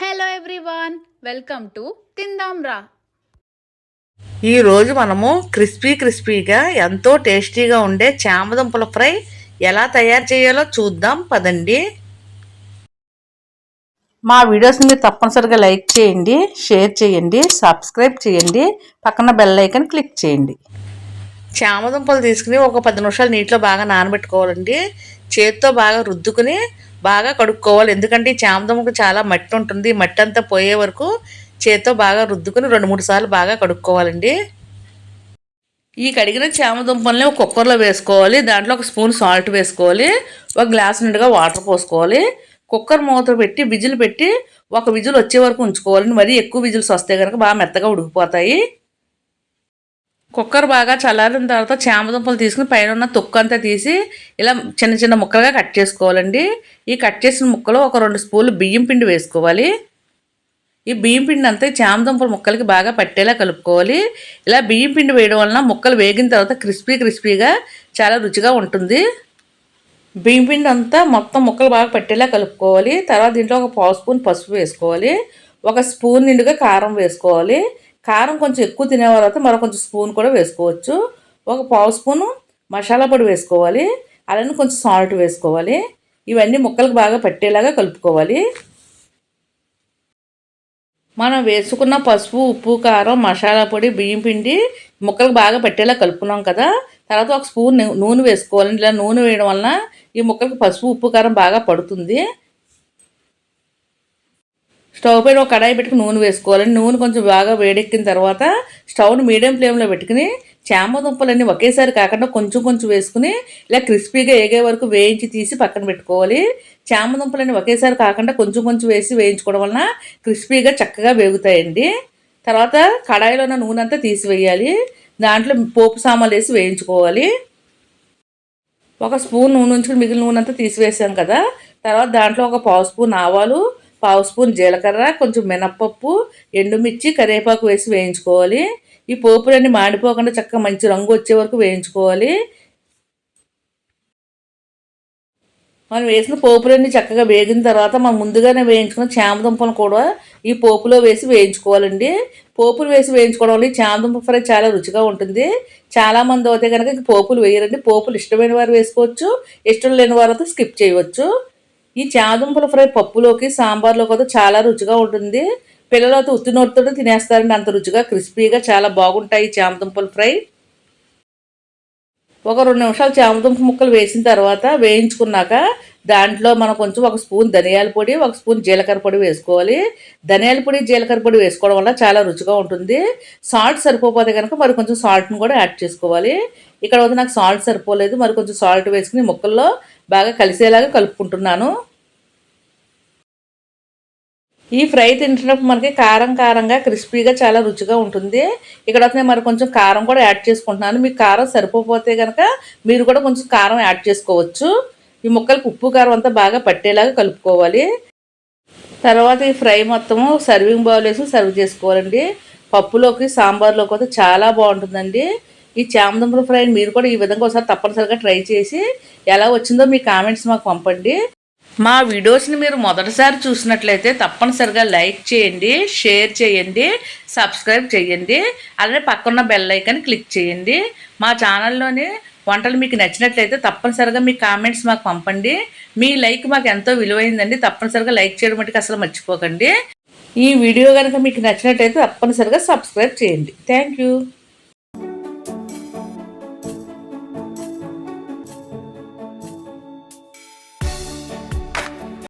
Hello everyone welcome to తిందాం రా ఈరోజు మనము క్రిస్పీ క్రిస్పీగా ఎంతో టేస్టీగా ఉండే చామదుంపల ఫ్రై ఎలా తయారు చేయాలో చూద్దాం. పదండి. మా వీడియోస్ని మీరు తప్పనిసరిగా లైక్ చేయండి షేర్ చేయండి సబ్స్క్రైబ్ చేయండి పక్కన బెల్ ఐకన్ క్లిక్ చేయండి. చామదుంపలు తీసుకుని ఒక పది నిమిషాలు నీటిలో బాగా నానబెట్టుకోవాలండి. చేతితో బాగా రుద్దుకుని బాగా కడుక్కోవాలి. ఎందుకంటే ఈ చామదుంపకు చాలా మట్టి ఉంటుంది. మట్టి అంతా పోయే వరకు చేతితో బాగా రుద్దుకుని రెండు మూడు సార్లు బాగా కడుక్కోవాలండి. ఈ కడిగిన చామదుంపల్ని ఒక కుక్కర్లో వేసుకోవాలి. దాంట్లో ఒక స్పూన్ సాల్ట్ వేసుకోవాలి. ఒక గ్లాస్ నిండుగా వాటర్ పోసుకోవాలి. కుక్కర్ మూత పెట్టి విజిల్ పెట్టి ఒక విజిల్ వచ్చే వరకు ఉంచుకోవాలి మరీ ఎక్కువ విజిల్స్ వస్తే కనుక బాగా మెత్తగా ఉడికిపోతాయి. కుక్కర్ బాగా చల్లారిన తర్వాత చామదుంపలు తీసుకుని పైన ఉన్న తొక్కు అంతా తీసి ఇలా చిన్న చిన్న ముక్కలుగా కట్ చేసుకోవాలండి. ఈ కట్ చేసిన ముక్కలో ఒక రెండు స్పూన్లు బియ్యం పిండి వేసుకోవాలి. ఈ బియ్యం పిండి అంతా చామదుంపల ముక్కలకి బాగా పట్టేలా కలుపుకోవాలి. ఇలా బియ్యం పిండి వేయడం వలన ముక్కలు వేగిన తర్వాత క్రిస్పీ క్రిస్పీగా చాలా రుచిగా ఉంటుంది. బియ్యం పిండి అంతా మొత్తం ముక్కలు బాగా పట్టేలా కలుపుకోవాలి. తర్వాత దీంట్లో ఒక పావు స్పూన్ పసుపు వేసుకోవాలి. ఒక స్పూన్ నిండుగా కారం వేసుకోవాలి. కారం కొంచెం ఎక్కువ తినే తర్వాత మరో కొంచెం స్పూన్ కూడా వేసుకోవచ్చు. ఒక పావు స్పూను మసాలా పొడి వేసుకోవాలి. అలానే కొంచెం సాల్ట్ వేసుకోవాలి. ఇవన్నీ ముక్కలకు బాగా పట్టేలాగా కలుపుకోవాలి. మనం వేసుకున్న పసుపు ఉప్పు కారం మసాలా పొడి బియ్యం పిండి ముక్కలకు బాగా పట్టేలా కలుపుకున్నాం కదా. తర్వాత ఒక స్పూన్ నూనె వేసుకోవాలి. ఇలా నూనె వేయడం వలన ఈ ముక్కలకు పసుపు ఉప్పు కారం బాగా పడుతుంది. స్టవ్ పైన ఒక కడాయి పెట్టుకుని నూనె వేసుకోవాలండి. నూనె కొంచెం బాగా వేడెక్కిన తర్వాత స్టవ్ని మీడియం ఫ్లేమ్లో పెట్టుకుని చామ దుంపలన్నీ ఒకేసారి కాకుండా కొంచెం కొంచెం వేసుకుని ఇలా క్రిస్పీగా ఏగే వరకు వేయించి తీసి పక్కన పెట్టుకోవాలి. చామ దుంపలన్నీ ఒకేసారి కాకుండా కొంచెం కొంచెం వేసి వేయించుకోవడం వలన క్రిస్పీగా చక్కగా వేగుతాయండి. తర్వాత కడాయిలో ఉన్న నూనె అంతా తీసివేయాలి దాంట్లో పోపు సామాన్లు వేసి వేయించుకోవాలి. ఒక స్పూన్ నూనె ఉంచుకుని మిగిలిన నూనె అంతా తీసివేసాం కదా. తర్వాత దాంట్లో ఒక పావు స్పూన్ ఆవాలు పావు స్పూన్ జీలకర్ర కొంచెం మినప్పప్పు ఎండుమిర్చి కరివేపాకు వేసి వేయించుకోవాలి. ఈ పోపులన్నీ మాడిపోకుండా చక్కగా మంచి రంగు వచ్చే వరకు వేయించుకోవాలి. మనం వేసిన పోపులన్నీ చక్కగా వేగిన తర్వాత మనం ముందుగానే వేయించుకున్న చామదుంపను కూడా ఈ పోపులో వేసి వేయించుకోవాలండి. పోపులు వేసి వేయించుకోవడం వల్ల చామదుంప ఫ్రై చాలా రుచిగా ఉంటుంది. చాలామంది అయితే కనుక పోపులు వేయరండి. పోపులు ఇష్టమైన వారు వేసుకోవచ్చు. ఇష్టం లేని వారు స్కిప్ చేయవచ్చు. ఈ చాదుంపల ఫ్రై పప్పులోకి సాంబార్లో కూడా చాలా రుచిగా ఉంటుంది. పిల్లలు అయితే ఉత్తి నోటితో తినేస్తారండి. అంత రుచిగా క్రిస్పీగా చాలా బాగుంటాయి చామదుంపల ఫ్రై. ఒక రెండు నిమిషాలు చామదుంప ముక్కలు వేసిన తర్వాత వేయించుకున్నాక దాంట్లో మనం కొంచెం ఒక స్పూన్ ధనియాల పొడి ఒక స్పూన్ జీలకర్ర పొడి వేసుకోవాలి. ధనియాల పొడి జీలకర్ర పొడి వేసుకోవడం వల్ల చాలా రుచిగా ఉంటుంది. సాల్ట్ సరిపోతే కనుక మరి కొంచెం సాల్ట్ని కూడా యాడ్ చేసుకోవాలి. ఇక్కడ వద్ద నాకు సాల్ట్ సరిపోలేదు. మరి కొంచెం సాల్ట్ వేసుకుని ముక్కల్లో బాగా కలిసేలాగా కలుపుకుంటున్నాను. ఈ ఫ్రై తింటున్నప్పుడు మనకి కారం కారంగా క్రిస్పీగా చాలా రుచిగా ఉంటుంది. ఇక్కడ వస్తే మరి కొంచెం కారం కూడా యాడ్ చేసుకుంటున్నాను. మీకు కారం సరిపోతే కనుక మీరు కూడా కొంచెం కారం యాడ్ చేసుకోవచ్చు. ఈ ముక్కలకు ఉప్పు కారం అంతా బాగా పట్టేలాగా కలుపుకోవాలి. తర్వాత ఈ ఫ్రై మొత్తము సర్వింగ్ బౌల్ వేసి సర్వ్ చేసుకోవాలండి. పప్పులోకి సాంబార్లోకి అయితే చాలా బాగుంటుందండి. ఈ చామదుంపల ఫ్రై మీరు కూడా ఈ విధంగా ఒకసారి తప్పనిసరిగా ట్రై చేసి ఎలా వచ్చిందో మీ కామెంట్స్ మాకు పంపండి. మా వీడియోస్ని మీరు మొదటిసారి చూసినట్లయితే తప్పనిసరిగా లైక్ చేయండి షేర్ చేయండి సబ్స్క్రైబ్ చేయండి అలానే పక్కన్న బెల్ ఐకాన్ క్లిక్ చేయండి. మా ఛానల్లోని వంటలు మీకు నచ్చినట్లయితే తప్పనిసరిగా మీ కామెంట్స్ మాకు పంపండి. మీ లైక్ మాకు ఎంతో విలువైందండి. తప్పనిసరిగా లైక్ చేయడం మటుకు అసలు మర్చిపోకండి. ఈ వీడియో కనుక మీకు నచ్చినట్లయితే తప్పనిసరిగా సబ్స్క్రైబ్ చేయండి. థ్యాంక్